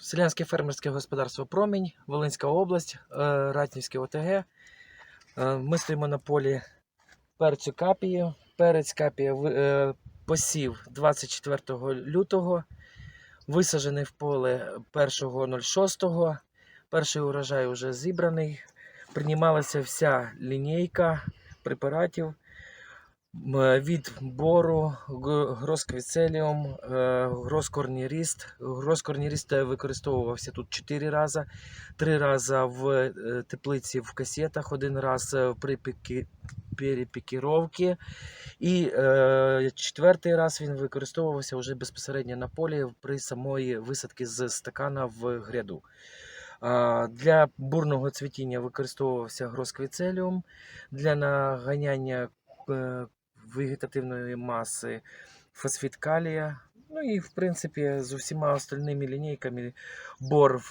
Селянське фермерське господарство Промінь, Волинська область, е, Ратнівське ОТГ. Е, Ми стоїмо на полі перцю капії. Перець капія е, посів 24 лютого, висаджений в поле 1.06. Перший урожай вже зібраний. Приймалася вся лінійка препаратів від бору, гросквіцеліум, е, гроскорніріст. Гроскорніріст використовувався тут 4 рази. Три рази в е, теплиці в касетах, один раз е, при перепікіровці. І е, четвертий раз він використовувався вже безпосередньо на полі при самої висадки з стакана в гряду. Для бурного цвітіння використовувався гросквіцеліум, для наганяння е, вегетативної маси фосфід калія. Ну і, в принципі, з усіма остальними лінійками бор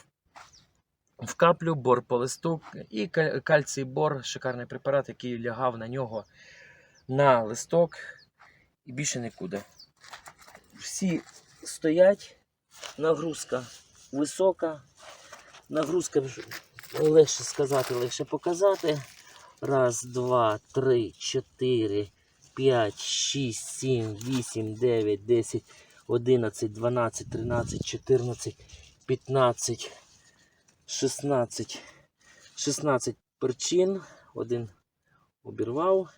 в каплю, бор по листу і кальцій бор, шикарний препарат, який лягав на нього на листок і більше нікуди. Всі стоять, нагрузка висока, нагрузка легше сказати, легше показати. Раз, два, три, чотири, п'ять, шість, сім, вісім, дев'ять, десять, одинадцять, дванадцять, тринадцять, чотирнадцять, п'ятнадцять, шістнадцять. 16 перчин. Один обірвав.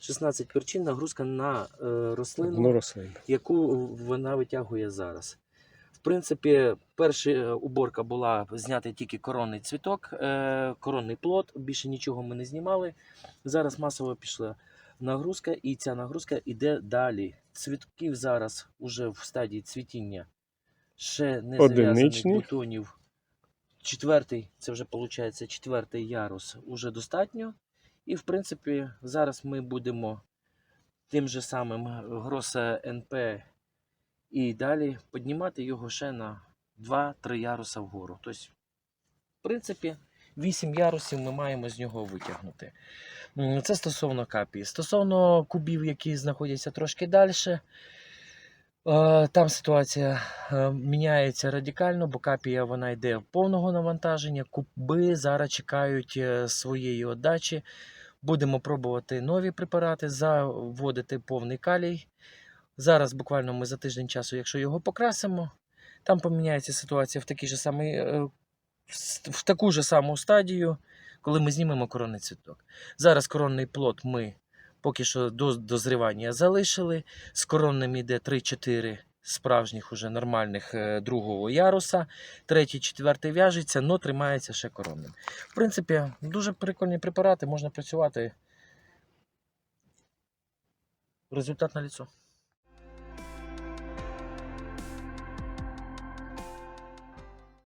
16 перчин нагрузка на е, рослину рослину. яку вона витягує зараз. В принципі, перша уборка була зняти тільки коронний цвіток, е, коронний плод, більше нічого ми не знімали. Зараз масово пішла нагрузка, і ця нагрузка йде далі. Цвітків зараз уже в стадії цвітіння ще не зав'язаних бутонів. Четвертий, це вже виходить четвертий ярус, уже достатньо. І, в принципі, зараз ми будемо тим же самим гроса НП і далі піднімати його ще на 2-3 яруса вгору. Тобто, в принципі, 8 ярусів ми маємо з нього витягнути. Це стосовно капії. Стосовно кубів, які знаходяться трошки далі. Там ситуація е, міняється радикально, бо капія вона йде повного навантаження. Куби зараз чекають е, своєї отдачі. Будемо пробувати нові препарати, заводити повний калій. Зараз буквально ми за тиждень часу, якщо його покрасимо, там поміняється ситуація в такий же самий, е, в таку ж саму стадію, коли ми знімемо коронний цвіток. Зараз коронний плод ми поки що до дозрівання залишили. З коронним йде 3-4 справжніх уже нормальних е, другого яруса. Третій, четвертий в'яжеться, але тримається ще коронним. В принципі, дуже прикольні препарати, можна працювати. Результат на ліцо.